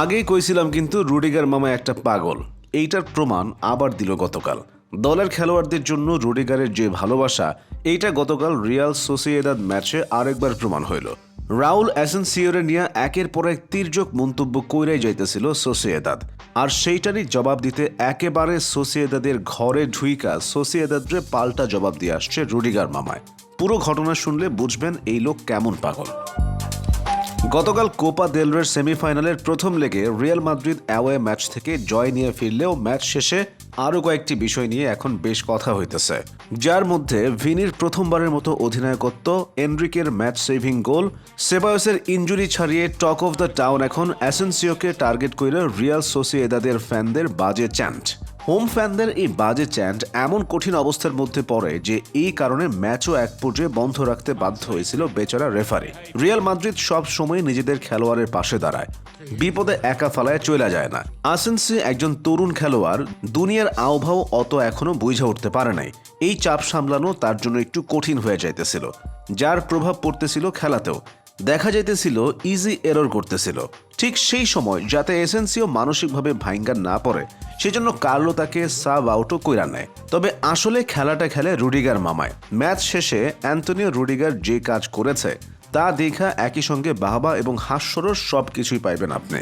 আগেই কইছিলাম কিন্তু রুডিগার মামা একটা পাগল। এইটার প্রমাণ আবার দিল গতকাল। দলের খেলোয়াড়দের জন্য রুডিগারের যে ভালোবাসা, এইটা গতকাল রিয়াল সোসিয়েদাদ ম্যাচে আরেকবার প্রমাণ হইল। রাউল অ্যাসেন্সিওরে নিয়ে একের পর এক তির্যক মন্তব্য কইরাই যাইতেছিল সোসিয়েদাদ। আর সেইটারই জবাব দিতে একেবারে সোসিয়েদাদের ঘরে ঢুইকা সোসিয়েদাদরে পাল্টা জবাব দিয়ে আসছে রুডিগার মামায়। পুরো ঘটনা শুনলে বুঝবেন এই লোক কেমন পাগল। গতকাল কোপা দেলরের সেমিফাইনালের প্রথম লেগে রিয়াল মাদ্রিদ অ্যাওয়ে ম্যাচ থেকে জয় নিয়ে ফিরলেও ম্যাচ শেষে আরও কয়েকটি বিষয় নিয়ে এখন বেশ কথা হইতেছে। যার মধ্যে ভিনির প্রথমবারের মতো অধিনায়কত্ব, এনরিকের ম্যাচ সেভিং গোল, সেবায়সের ইঞ্জুরি ছাড়িয়ে টক অফ দ্য টাউন এখন অ্যাসেন্সিওকে টার্গেট করে রিয়াল সোসিয়েদাদের ফ্যানদের বাজে চ্যান্ট। হোম ফ্যানদের এই বাজে চ্যান্ট এমন কঠিন অবস্থার মধ্যে পড়ে যে এই কারণে ম্যাচও এক পর্যায়ে বন্ধ রাখতে বাধ্য হয়েছিল বেচারা রেফারি। রিয়াল মাদ্রিদ সব সময় নিজেদের খেলোয়াড়ের পাশে দাঁড়ায়। বিপদে একা ফালায় চলে যায় না। আসেন্সি একজন তরুণ খেলোয়াড় দুনিয়ার আওভাও অত এখনও বুঝে উঠতে পারে নাই। এই চাপ সামলানো তার জন্য একটু কঠিন হয়ে যাইতেছিল, যার প্রভাব পড়তেছিল খেলাতেও। দেখা যাইতেছিল ইজি এরর করতেছিল। ঠিক সেই সময় যাতে এসেন্সিও মানসিকভাবে ভাইঙ্গার না পড়ে, সেজন্য কার্লো তাকে সাব আউটও কইরা নেয়। তবে আসলে খেলাটা খেলে রুডিগার মামায়। ম্যাচ শেষে অ্যান্টনিও রুডিগার যে কাজ করেছে, তা দেখা একই সঙ্গে বাহবা এবং হাস্যরস সব কিছুই পাইবেন আপনি।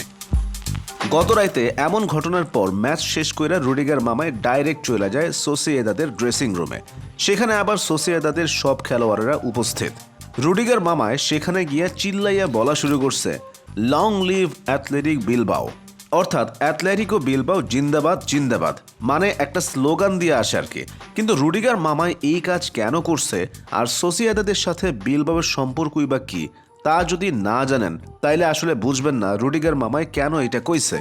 গত রাইতে এমন ঘটনার পর ম্যাচ শেষ কইরা রুডিগার মামায় ডাইরেক্ট চলে যায় সোসিয়েদাদের ড্রেসিং রুমে। সেখানে আবার সোসিয়েদাদের সব খেলোয়াড়েরা উপস্থিত। রুডিগার মামায় সেখানে গিয়া চিল্লাইয়া বলা শুরু করছে লং লিভ অ্যাথলেটিক বিলবাও অর্থাৎ অ্যাথলেটিকো বিলবাও জিন্দাবাদ জিন্দাবাদ মানে একটা স্লোগান দিয়ে আসে আর কি। কিন্তু রুডিগার মামায় এই কাজ কেন করছে, আর সোসিয়েদাদের সাথে বিলবাওয়ের সম্পর্কই বা কি তা যদি না জানেন, তাইলে আসলে বুঝবেন না রুডিগার মামায় কেন এটা কইছে।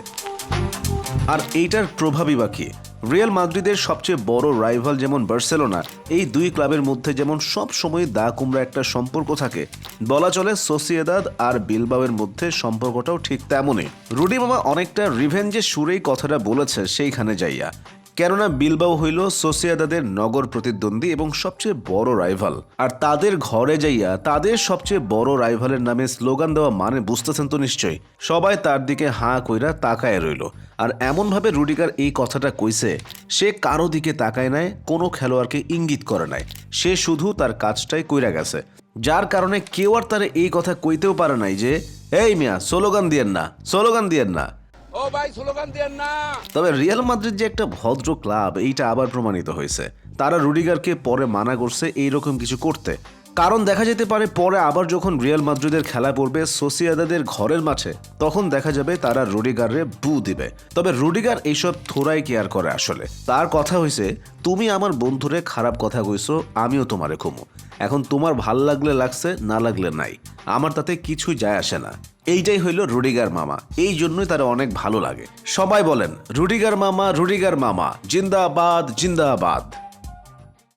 আর এইটার প্রভাবই বাকি রিয়াল মাদ্রিদের সবচেয়ে বড় রাইভাল যেমন বার্সেলোনা, এই দুই ক্লাবের মধ্যে যেমন সব সময় দা কুমড়া একটা সম্পর্ক থাকে। বলা চলে সোসিয়েদাদ আর বিলবাওয়ের মধ্যে সম্পর্কটাও ঠিক তেমনই। রুডি মামা অনেকটা রিভেঞ্জের সুরেই কথাটা বলেছে সেইখানে যাইয়া। কেননা বিলবাও হইল সোসিয়াদাদের নগর প্রতিদ্বন্দ্বী এবং সবচেয়ে বড় রাইভাল। আর তাদের ঘরে যাইয়া তাদের সবচেয়ে বড় রাইভালের নামে স্লোগান দেওয়া মানে বুঝতেছেন তো নিশ্চয়ই। সবাই তার দিকে হাঁ কইরা তাকায় রইল। আর এমনভাবে রুডিগার এই কথাটা কইছে, সে কারও দিকে তাকায় নাই, কোনো খেলোয়াড়কে ইঙ্গিত করে নাই। সে শুধু তার কাজটাই কইরা গেছে। যার কারণে কেউ আর তার এই কথা কইতেও পারে নাই যে, এই মিয়া, স্লোগান দিয়েন না, স্লোগান দিয়েন না। তবে রিয়াল মাদ্রিদ যে একটা ভদ্র ক্লাব, এইটা আবার প্রমাণিত হয়েছে। তারা রুডিগারকে পরে মানা করছে এইরকম কিছু করতে। কারণ দেখা যেতে পারে পরে আবার যখন রিয়াল মাদ্রিদের খেলা পড়বে সোসিয়াদাদের ঘরের মাঠে, তখন দেখা যাবে তারা রুডিগারে বু দিবে। তবে রুডিগার এইসব থোড়াই কেয়ার করে আসলে। তার কথা হয়েছে, তুমি আমার বন্ধুরে খারাপ কথা কইছো, আমিও তোমারে কমু এখন তোমার ভালো লাগলে লাগছে, না লাগলে নাই। আমার তাতে কিছু যায় আসে না। এইটাই হইল রুডিগার মামা। এই জন্যই তার অনেক ভালো লাগে। সবাই বলেন, রুডিগার মামা রুডিগার মামা। জিন্দাবাদ জিন্দাবাদ।